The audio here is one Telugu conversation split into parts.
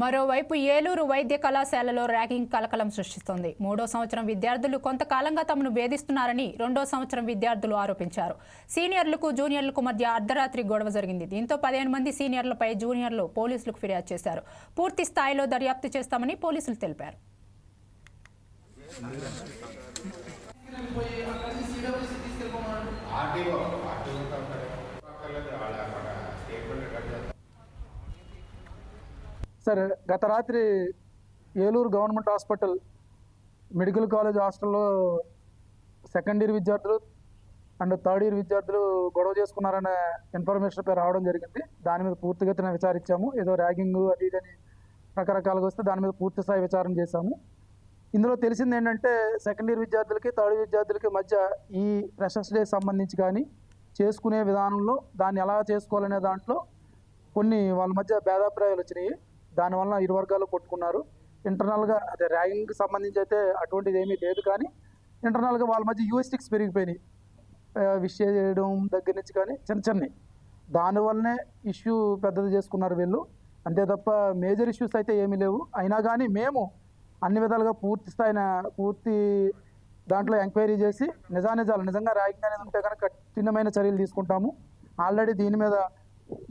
మరోవైపు ఏలూరు వైద్య కళాశాలలో ర్యాగింగ్ కలకలం సృష్టిస్తోంది. మూడో సంవత్సరం విద్యార్థులు కొంతకాలంగా తమను వేధిస్తున్నారని రెండో సంవత్సరం విద్యార్థులు ఆరోపించారు. సీనియర్లకు జూనియర్లకు మధ్య అర్ధరాత్రి గొడవ జరిగింది. దీంతో పదిహేను మంది సీనియర్లపై జూనియర్లు పోలీసులకు ఫిర్యాదు చేశారు. పూర్తి స్థాయిలో దర్యాప్తు చేస్తామని పోలీసులు తెలిపారు. సార్ గత రాత్రి Eluru government hospital medical college హాస్టల్లో సెకండ్ ఇయర్ విద్యార్థులు అండ్ థర్డ్ ఇయర్ విద్యార్థులు గొడవ చేసుకున్నారనే ఇన్ఫర్మేషన్ పై రావడం జరిగింది. దాని మీద పూర్తిగా విచారించాము. ఏదో ర్యాగింగ్ అది ఇది అని రకరకాలుగా వస్తే దాని మీద పూర్తి స్థాయి విచారణ చేశాము. ఇందులో తెలిసింది ఏంటంటే సెకండ్ ఇయర్ విద్యార్థులకి థర్డ్ విద్యార్థులకి మధ్య ఈ ఫ్రెషర్స్ డే సంబంధించి కానీ చేసుకునే విధానంలో దాన్ని ఎలా చేసుకోవాలనే దాంట్లో కొన్ని వాళ్ళ మధ్య భేదాభిప్రాయాలు వచ్చినాయి. దానివల్ల ఇరు వర్గాలు కొట్టుకున్నారు. ఇంటర్నల్గా అదే ర్యాగింగ్కి సంబంధించి అయితే అటువంటిది ఏమీ లేదు కానీ ఇంటర్నల్గా వాళ్ళ మధ్య యూఎస్టిక్స్ పెరిగిపోయినాయి. విష్ చేయడం దగ్గర నుంచి కానీ చిన్న చిన్నవి. దానివల్లనే ఇష్యూ పెద్దది చేసుకున్నారు వీళ్ళు. అంతే తప్ప మేజర్ ఇష్యూస్ అయితే ఏమీ లేవు. అయినా కానీ మేము అన్ని విధాలుగా పూర్తి స్థాయిన పూర్తి దాంట్లో ఎంక్వైరీ చేసి నిజానిజాలు నిజంగా ర్యాగింగ్ అనేది ఉంటే కనుక కఠినమైన చర్యలు తీసుకుంటాము. ఆల్రెడీ దీని మీద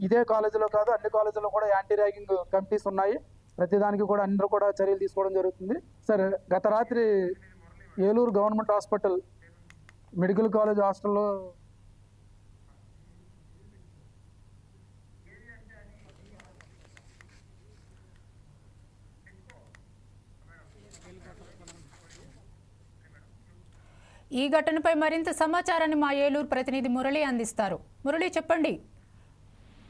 ఇదే కాలేజీలో కాదు అన్ని కాలేజీలో కూడా యాంటీ ర్యాగింగ్ కమిటీస్ ఉన్నాయి. ప్రతిదానికి కూడా అందరూ కూడా చర్యలు తీసుకోవడం జరుగుతుంది. సరే గత రాత్రి Eluru government hospital medical college హాస్టల్లో ఈ ఘటనపై మరింత సమాచారాన్ని మా ఏలూరు ప్రతినిధి మురళి అందిస్తారు. మురళి చెప్పండి.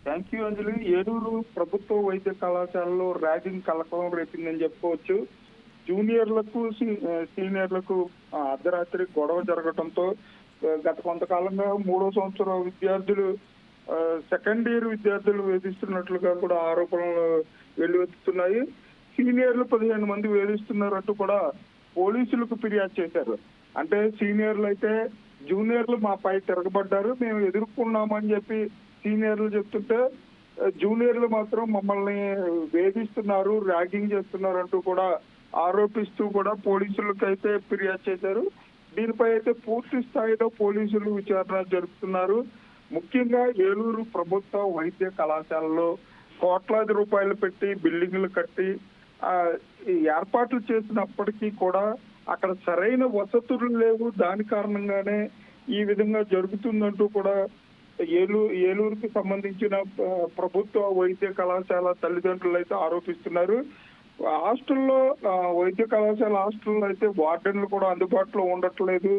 థ్యాంక్ యూ అంజలి ఏలూరు ప్రభుత్వ వైద్య కళాశాలలో ర్యాగింగ్ కలకలం రేపిందని చెప్పుకోవచ్చు. జూనియర్లకు సీనియర్లకు అర్ధరాత్రి గొడవ జరగడంతో గత కొంతకాలంగా మూడో సంవత్సరం విద్యార్థులు సెకండ్ ఇయర్ విద్యార్థులు వేధిస్తున్నట్లుగా కూడా ఆరోపణలు వెల్లువెత్తుతున్నాయి. సీనియర్లు పదిహేను మంది వేధిస్తున్నారంటూ కూడా పోలీసులకు ఫిర్యాదు చేశారు. అంటే సీనియర్లు అయితే జూనియర్లు మా పై తిరగబడ్డారు. మేము ఎదుర్కొన్నామని చెప్పి సీనియర్లు చెప్తుంటే జూనియర్లు మాత్రం మమ్మల్ని వేధిస్తున్నారు ర్యాగింగ్ చేస్తున్నారు అంటూ కూడా ఆరోపిస్తూ కూడా పోలీసులకు అయితే ఫిర్యాదు చేశారు. దీనిపై అయితే పూర్తి స్థాయిలో పోలీసులు విచారణ జరుపుతున్నారు. ముఖ్యంగా ఏలూరు ప్రభుత్వ వైద్య కళాశాలలో కోట్లాది రూపాయలు పెట్టి బిల్డింగ్లు కట్టి ఆ, ఏర్పాట్లు చేసినప్పటికీ కూడా అక్కడ సరైన వసతులు లేవు. దాని కారణంగానే ఈ విధంగా జరుగుతుందంటూ కూడా ఏలూరు ఏలూరుకి సంబంధించిన ప్రభుత్వ వైద్య కళాశాల తల్లిదండ్రులు అయితే ఆరోపిస్తున్నారు. హాస్టల్లో వైద్య కళాశాల హాస్టల్లో అయితే వార్డెన్లు కూడా అందుబాటులో ఉండట్లేదు.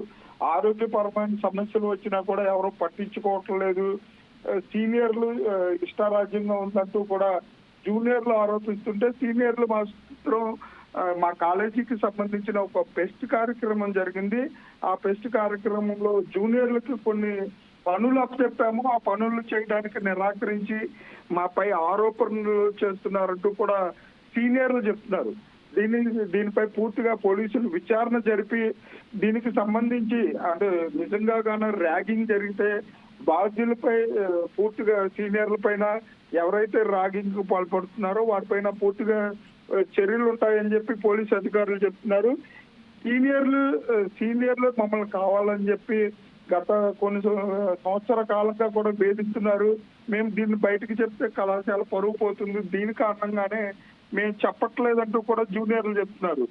ఆరోగ్యపరమైన సమస్యలు వచ్చినా కూడా ఎవరు పట్టించుకోవట్లేదు సీనియర్లు ఇష్టారాజ్యంగా ఉందంటూ కూడా జూనియర్లు ఆరోపిస్తుంటే సీనియర్లు మాత్రం మా కాలేజీకి సంబంధించిన ఒక పెస్ట్ కార్యక్రమం జరిగింది. ఆ పెస్ట్ కార్యక్రమంలో జూనియర్లకు కొన్ని పనులు అప్పచెప్పాము ఆ పనులు చేయడానికి నిరాకరించి మాపై ఆరోపణలు చేస్తున్నారంటూ కూడా సీనియర్లు చెప్తున్నారు. దీని దీనిపై పూర్తిగా పోలీసులు విచారణ జరిపి దీనికి సంబంధించి అంటే నిజంగా గాన ర్యాగింగ్ జరిగితే బాధ్యులపై పూర్తిగా సీనియర్ల పైన ఎవరైతే ర్యాగింగ్ పాల్పడుతున్నారో వారిపైన పూర్తిగా చర్యలు ఉంటాయని చెప్పి పోలీసు అధికారులు చెప్తున్నారు. సీనియర్లు సీనియర్లు మమ్మల్ని కావాలని చెప్పి గత కొన్ని సంవత్సర కాలంగా కూడా వేధిస్తున్నారు మేము దీన్ని బయటకు చెప్తే కళాశాల పరువు పోతుంది. దీని కారణంగానే మేము చెప్పట్లేదంటూ కూడా జూనియర్లు చెప్తున్నారు.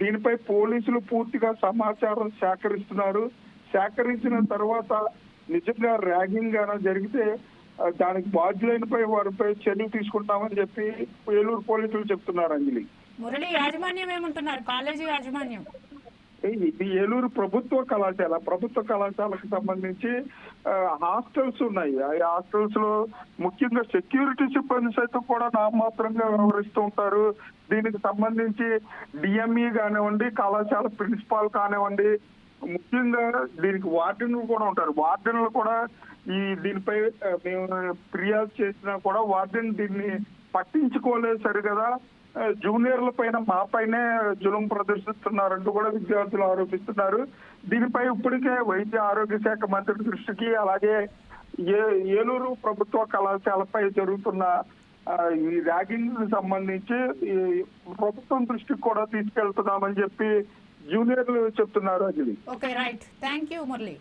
దీనిపై పోలీసులు పూర్తిగా సమాచారం సేకరిస్తున్నారు. సేకరించిన తర్వాత నిజంగా ర్యాగింగ్ గాన జరిగితే దానికి బాధ్యులైనపై వారిపై చర్యలు తీసుకుంటామని చెప్పి ఏలూరు పోలీసులు చెప్తున్నారు అంజలి. మురళి యాజమాన్యం ఏమంటున్నారు? కాలేజీ యాజమాన్యం. ఇది ఏలూరు ప్రభుత్వ కళాశాల ప్రభుత్వ కళాశాలకు సంబంధించి హాస్టల్స్ ఉన్నాయి. ఆ హాస్టల్స్లో ముఖ్యంగా సెక్యూరిటీ సిబ్బంది సైతం కూడా నామమాత్రంగా వ్యవహరిస్తూ ఉంటారు. దీనికి సంబంధించి డిఎంఈ కానివ్వండి కళాశాల ప్రిన్సిపాల్ కానివ్వండి ముఖ్యంగా దీనికి వార్డెన్లు కూడా ఉంటారు. వార్డెన్లు కూడా ఈ దీనిపై మేము ఫిర్యాదు చేసినా కూడా వార్డెన్ దీన్ని పట్టించుకోలేదు సరిగదా. కదా జూనియర్ల పైన మా పైనే జులుం ప్రదర్శిస్తున్నారంటూ కూడా విద్యార్థులు ఆరోపిస్తున్నారు. దీనిపై ఇప్పటికే వైద్య ఆరోగ్య శాఖ మంత్రి దృష్టికి అలాగే ఏ ఏలూరు ప్రభుత్వ కళాశాలపై జరుగుతున్న ఈ ర్యాగింగ్ సంబంధించి ఈ ప్రభుత్వం దృష్టికి కూడా తీసుకెళ్తున్నామని చెప్పి జూనియర్లు చెప్తున్నారు అది okay right. Thank you Murali.